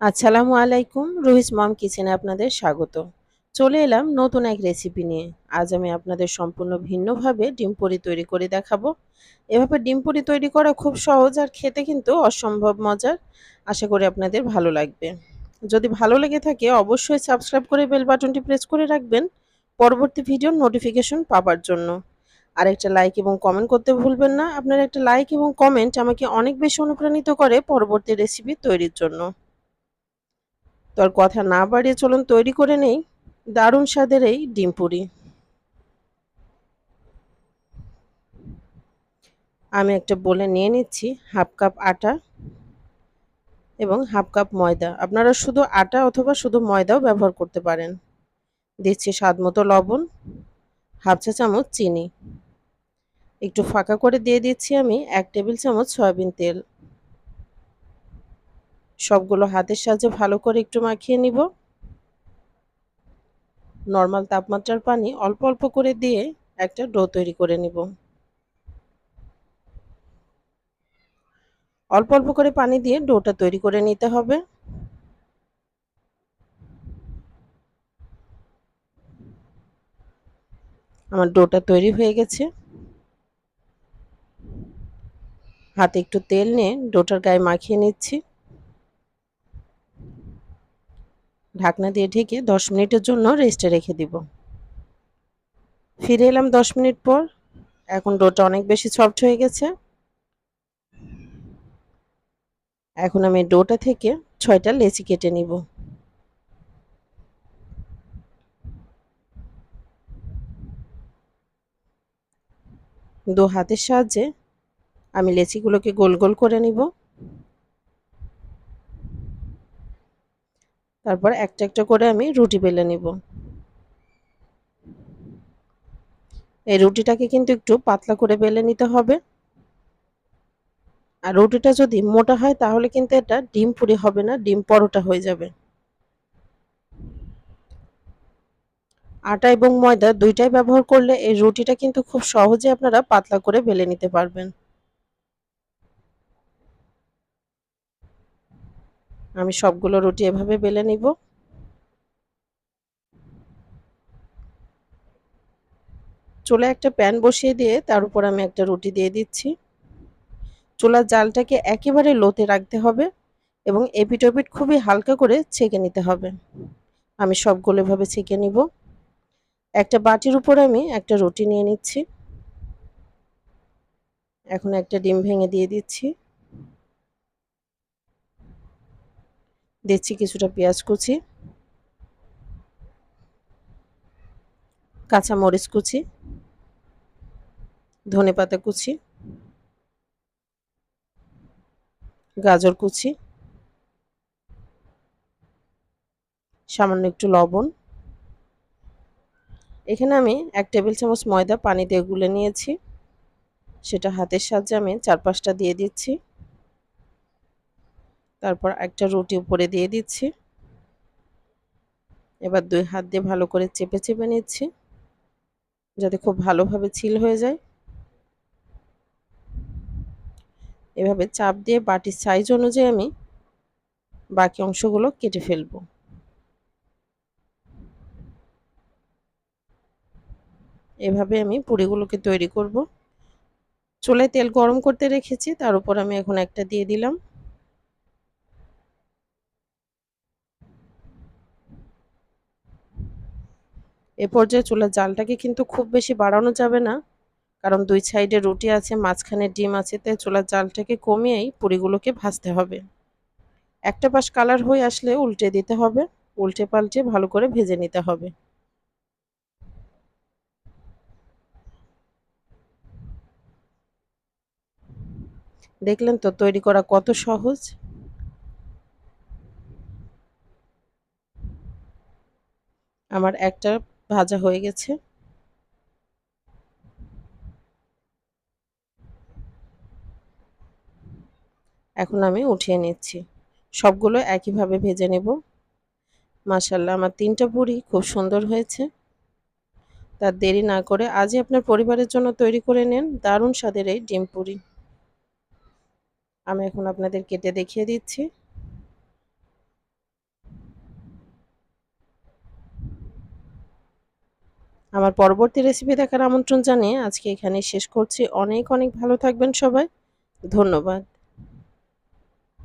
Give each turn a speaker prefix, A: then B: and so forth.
A: আসসালামু আলাইকুম, রুহিস মম কিচেনে আপনাদের স্বাগত। চলে এলাম নতুন এক রেসিপি নিয়ে। আজ আমি আপনাদের সম্পূর্ণ ভিন্নভাবে ডিম পুরি তৈরি করে দেখাবো। এভাবে ডিম পুরি তৈরি করা খুব সহজ আর খেতে কিন্তু অসম্ভব মজার। আশা করি আপনাদের ভালো লাগবে। যদি ভালো লেগে থাকে, অবশ্যই সাবস্ক্রাইব করে বেল বাটনটি প্রেস করে রাখবেন। পরবর্তী ভিডিওর নোটিফিকেশন পাবার জন্য। আর একটা লাইক এবং কমেন্ট করতে ভুলবেন না। আপনার একটা লাইক এবং কমেন্ট আমাকে অনেক বেশি অনুপ্রাণিত করে পরবর্তী রেসিপি তৈরির জন্য। তো আর কথা না বাড়িয়ে চলুন তৈরি করে নেই দারুণ স্বাদের এই ডিম পুরি। আমি একটা বলে নিয়ে নিচ্ছি হাফ কাপ আটা এবং হাফ কাপ ময়দা। আপনারা শুধু আটা অথবা শুধু ময়দাও ব্যবহার করতে পারেন। দিচ্ছি স্বাদ মতো লবণ, হাফ চা চামচ চিনি। একটু ফাঁকা করে দিয়ে দিচ্ছি আমি এক টেবিল চামচ সয়াবিন তেল। সবগুলো হাতের সাহায্যে ভালো করে একটু মাখিয়ে নিব। নর্মাল তাপমাত্রার পানি অল্প অল্প করে দিয়ে একটা ডো তৈরি করে নিব। অল্প অল্প করে পানি দিয়ে ডোটা তৈরি করে নিতে হবে। আমার ডোটা তৈরি হয়ে গেছে। হাতে একটু তেল নিয়ে ডোটার গায়ে মাখিয়ে নিচ্ছি। ঢাকনা দিয়ে ঢেকে দশ মিনিটের জন্য রেস্টে রেখে দিব। ফিরে এলাম দশ মিনিট পর। এখন ডোটা অনেক বেশি সফট হয়ে গেছে। এখন আমি ডোটা থেকে ছয়টা লেচি কেটে নিব। দু হাতের সাহায্যে আমি লেচিগুলোকে গোল গোল করে নিব। তারপর একটা একটা করে আমি রুটি বেলে নিব। এই রুটিটাকে কিন্তু একটু পাতলা করে বেলে নিতে হবে। আর রুটিটা যদি মোটা হয় তাহলে কিন্তু এটা ডিম পুরি হবে না, ডিম পরোটা হয়ে যাবে। আটা এবং ময়দা দুইটাই ব্যবহার করলে এই রুটিটা কিন্তু খুব সহজে আপনারা পাতলা করে বেলে নিতে পারবেন। আমি সবগুলো রুটি এভাবে বেলে নিব। চুলে একটা প্যান বসিয়ে দিয়ে তার উপর আমি একটা রুটি দিয়ে দিচ্ছি। চুলার জালটাকে একেবারে লোতে রাখতে হবে এবং এপিটোপিট খুবই হালকা করে ছেঁকে নিতে হবে। আমি সবগুলো এভাবে ছেঁকে নিব। একটা বাটির উপর আমি একটা রুটি নিয়ে নিচ্ছি। এখন একটা ডিম ভেঙে দিয়ে দিচ্ছি। দিচ্ছি কিছুটা পেঁয়াজ কুচি কাঁচা মরিচ কুচি ধনে পাতা কুচি, গাজর কুচি, সামান্য একটু লবণ। এখানে আমি এক টেবিল চামচ ময়দা পানি দিয়ে গুলে নিয়েছি। সেটা হাতের সাহায্যে আমি চার পাঁচটা দিয়ে দিচ্ছি। তারপর একটা রুটি উপরে দিয়ে দিচ্ছি। এবার দুই হাত দিয়ে ভালো করে চেপে চেপে নিচ্ছি, যাতে খুব ভালোভাবে ছিল হয়ে যায়। এভাবে চাপ দিয়ে বাটির সাইজ অনুযায়ী আমি বাকি অংশগুলো কেটে ফেলব। এভাবে আমি পুরিগুলোকে তৈরি করব। চুলায় তেল গরম করতে রেখেছি, তার উপর আমি এখন একটা দিয়ে দিলাম। এ পর্যায়ে চুলার জালটাকে কিন্তু খুব বেশি বাড়ানো যাবে না। কারণ দুই সাইডে রুটি আছে, মাঝখানে ডিম আছে, তাই চুলার জালটাকে কমিয়েই পুরিগুলোকে ভাজতে হবে। একটা পাশ কালার হয়ে আসলে উল্টে দিতে হবে, উল্টে পাল্টে ভালো করে ভেজে নিতে হবে। দেখলেন তো তৈরি করা কত সহজ। আমার একটা ভাজা হয়ে গেছে। এখন আমি উঠিয়ে নিচ্ছি। সবগুলো একইভাবে ভেজে নেব। মাসাল্লাহ আমার তিনটা পুরি খুব সুন্দর হয়েছে। তার দেরি না করে আজই আপনার পরিবারের জন্য তৈরি করে নেন দারুণ স্বাদের এই ডিম পুরি। আমি এখন আপনাদের কেটে দেখিয়ে দিচ্ছি। আমার পরবর্তী রেসিপি দেখার আমন্ত্রণ জানিয়ে আজকে এখানে শেষ করছি। অনেক অনেক ভালো থাকবেন সবাই। ধন্যবাদ।